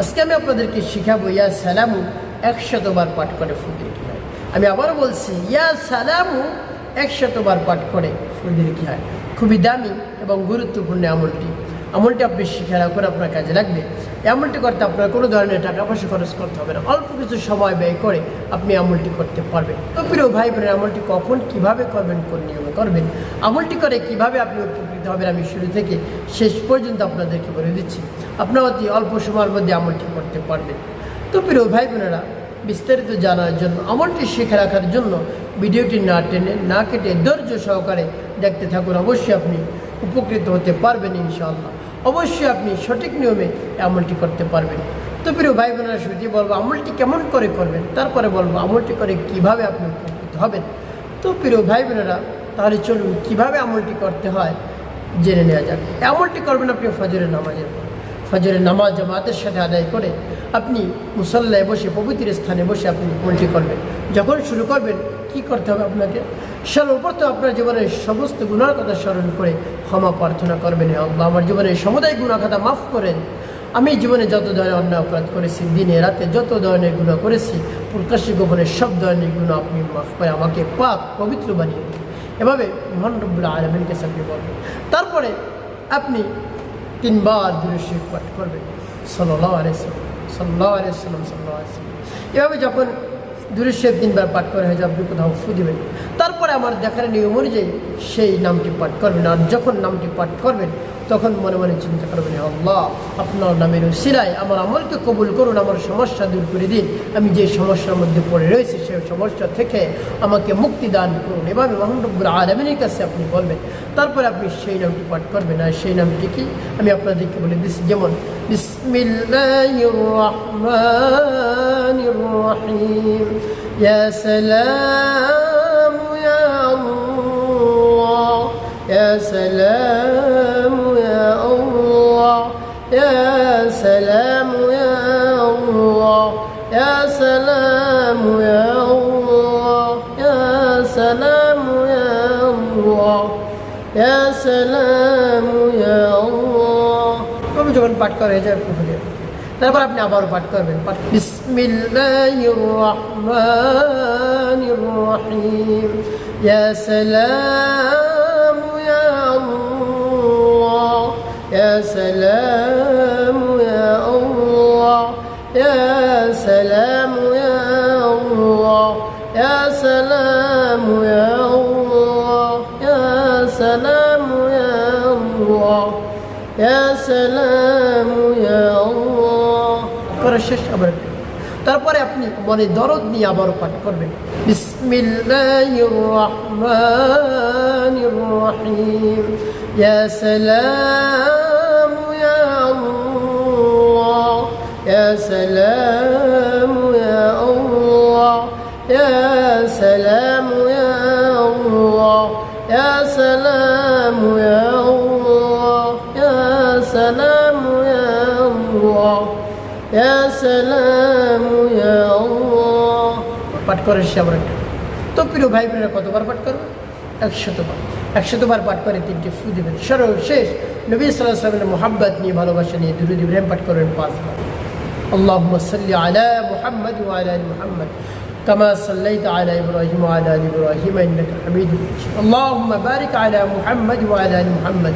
আজকে আমি আপনাদেরকে শিখাবো, ইয়া সালামু একশতবার পাঠ করে ফুদির কি হয়। আমি আবার বলছি, ইয়া সালামু একশতবার পাঠ করে ফুদির কি হয়। খুবই দামি এবং গুরুত্বপূর্ণ আমলটি। আমলটি আপনি শিখে রাখুন, আপনার কাজে লাগবে। আমলটি করতে আপনার কোনো ধরনের টাকা পয়সা খরচ করতে হবে না। অল্প কিছু সময় ব্যয় করে আপনি আমলটি করতে পারবেন। তো প্রিয় ভাই বোনের আমলটি কখন কীভাবে করবেন, কোন নিয়মে করবেন, আমলটি করে কীভাবে আপনি উপকৃত হবেন, আমি শুরু থেকে শেষ পর্যন্ত আপনাদেরকে বলে দিচ্ছি। আপনার অতি অল্প সময়ের মধ্যে আমলটি করতে পারবেন। তো প্রিয় ভাই বোনেরা বিস্তারিত জানার জন্য, আমলটি শিখে রাখার জন্য ভিডিওটি না টেনে, না কেটে ধৈর্য সহকারে দেখতে থাকুন। অবশ্যই আপনি উপকৃত হতে পারবেন ইনশাআল্লাহ। অবশ্যই আপনি সঠিক নিয়মে আমলটি করতে পারবেন। তো প্রিয় ভাই বোনেরা শুরুতে বলব, আমলটি কেমন করে করবেন, তারপরে বলব, আমলটি করে কীভাবে আপনি উপকৃত হবেন? তো প্রিয় ভাই বোনেরা তাহলে চলুন কীভাবে আমলটি করতে হয়, জেনে নেওয়া যাক। আমলটি করবেন আপনি ফজরের নামাজের পর। ফজরের নামাজ জামাতের সাথে আদায় করে আপনি মুসল্লায় বসে, পবিত্র স্থানে বসে আপনি আমলটি করবেন যখন শুরু করবেন, কি করতে হবে আপনাকে? সর্বপ্রথম আপনার জীবনের সমস্ত গুণার কথা স্মরণ করে ক্ষমা প্রার্থনা করবেন আল্লাহ। আমার জীবনের সমুদায় গুণা খাতা মাফ করেন। আমি জীবনে যত ধরনের অন্যায় অপরাধ করেছি, দিনে রাতে যত ধরনের গুণা করেছি, প্রকাশ্যে গোপনে সব ধরনের গুণা আপনি মাফ করে আমাকে পাক, পবিত্র বানিয়ে এভাবে মহান আলমিনকে আপনি বলবেন তারপরে আপনি তিনবার দূরে শেখ পাঠ করবেন সাল্লাহ আলাইসাল্লাম সাল্লাহ সাল্লাহ আলাইসাল্লাম এভাবে যখন দূরে শেখ তিনবার পাঠ করে হয়ে যাবে, কোথাও ফু তারপরে আমার দেখার নিয়ম অনুযায়ী সেই নামটি পাঠ করবেন। আর যখন নামটি পাঠ করবেন তখন মনে মনে চিন্তা করবেন, "হে আল্লাহ, আপনার নামের সিলাই আমার আমলকে কবুল করুন, আমার সমস্যা দূর করে দিন। আমি যে সমস্যার মধ্যে পড়ে রয়েছি সেই সমস্যা থেকে আমাকে মুক্তি দান করুন। এভাবে মোহাম্মবুর আলমিনের কাছে আপনি বলবেন। তারপরে আপনি সেই নামটি পাঠ করবেন। আর সেই নামটি কি? আমি আপনাদেরকে বলে দিচ্ছি, যেমন, বিসমিল্লাহির রহমানির রহিম। সালাম ইয়া আল্লাহ ইয়া সালাম ইয়া আল্লাহ ইয়া সালাম ইয়া আল্লাহ কবি যখন পাঠ করা হয়ে যায় পুকুরে তারপর আপনি আবারও পাঠ করবেন। পাঠ বিসমিল্লাহির রহমানির রহিম ইয়া সালাম ইয়া আল্লাহ। ইয়া সালাম ইয়া আল্লাহ। ইয়া সালাম ইয়া সালাম ইয়া আল্লাহ করা শেষ আবার একটু। তারপরে আপনি মনে দরদ নিয়ে আবারও পাঠ করবেন। বিসমিল্লাহির রহমানির রহিম ইয়া সালাম ইয়া আল্লাহ। ইয়া সালাম ইয়া আল্লাহ। ইয়া আল্লাহ ইয়া সালাম ইয়া আল্লাহ পাঠ করে সে আবার একটা তো প্রিয় ভাই বোনেরা কতবার পাঠ করবে একশতবার একশতবার পাঠ করে তিনটি ফু দেবেন সর্বশেষ নবী সাল্লাহ সাল্লামের মোহাব্বত নিয়ে ভালোবাসা নিয়ে দুরুদ ইব্রাহিম পাঠ করবেন পাঁচবার اللهم صل على محمد وعلى ال محمد كما صليت على ابراهيم وعلى ال ابراهيم انك حميد مجيد اللهم بارك على محمد وعلى ال محمد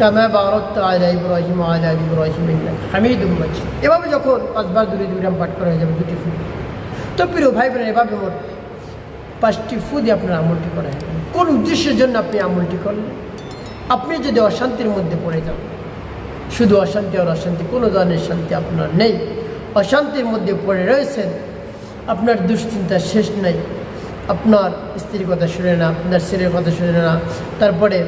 কামা বারত আলা ইব্রাহিম আলা ইব্রাহিম হামিদ মজিদ এভাবে যখন পাঁচবার দূরে দূরে পাঠ করা হয়ে যাবে, দুটি ফুল তো প্রিয় ভাই বোনের, এভাবে মোট পাঁচটি ফু দিয়ে আপনার আমলটি করা কোন উদ্দেশ্যের জন্য আপনি আমলটি করলেন? আপনি যদি অশান্তির মধ্যে পড়ে যান, শুধু অশান্তি আর অশান্তি, কোনো ধরনের শান্তি আপনার নেই। অশান্তির মধ্যে পড়ে রয়েছেন, আপনার দুশ্চিন্তা শেষ নাই, আপনার স্ত্রীর কথা শুনে না, আপনার ছেলের কথা শুনে না, তারপরে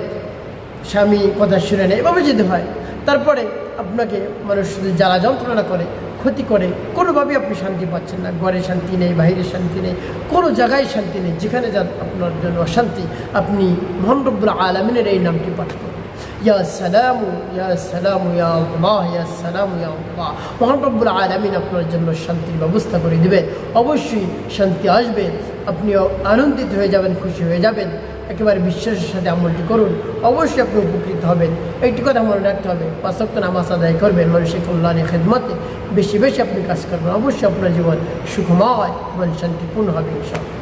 স্বামী কথা শুনে না এভাবে যদি হয়, তারপরে আপনাকে মানুষ জ্বালা যন্ত্রণা করে, ক্ষতি করে, কোনোভাবেই আপনি শান্তি পাচ্ছেন না। ঘরে শান্তি নেই, বাহিরে শান্তি নেই, কোনো জায়গায় শান্তি নেই, যেখানে যান আপনার জন্য অশান্তি। আপনি মোহাম্মদ রব্বুল আলমিনের এই নামটি পাঠ করুন। ইয়া আলমিন আপনার জন্য শান্তির ব্যবস্থা করে দেবেন। অবশ্যই শান্তি আসবে, আপনিও আনন্দিত হয়ে যাবেন, খুশি হয়ে যাবেন। একেবারে বিশ্বাসের সাথে আমলটি করুন। অবশ্যই আপনি উপকৃত হবেন। একটি কথা মনে রাখতে হবে পাঁচক্ত নামাজ আদায় করবেন মানুষের কল্যাণে, খেদমতে। বেশি বেশি আপনি কাজ করবেন, অবশ্যই আপনার জীবন সুখময় এবং শান্তিপূর্ণ হবে, ইনশাআল্লাহ।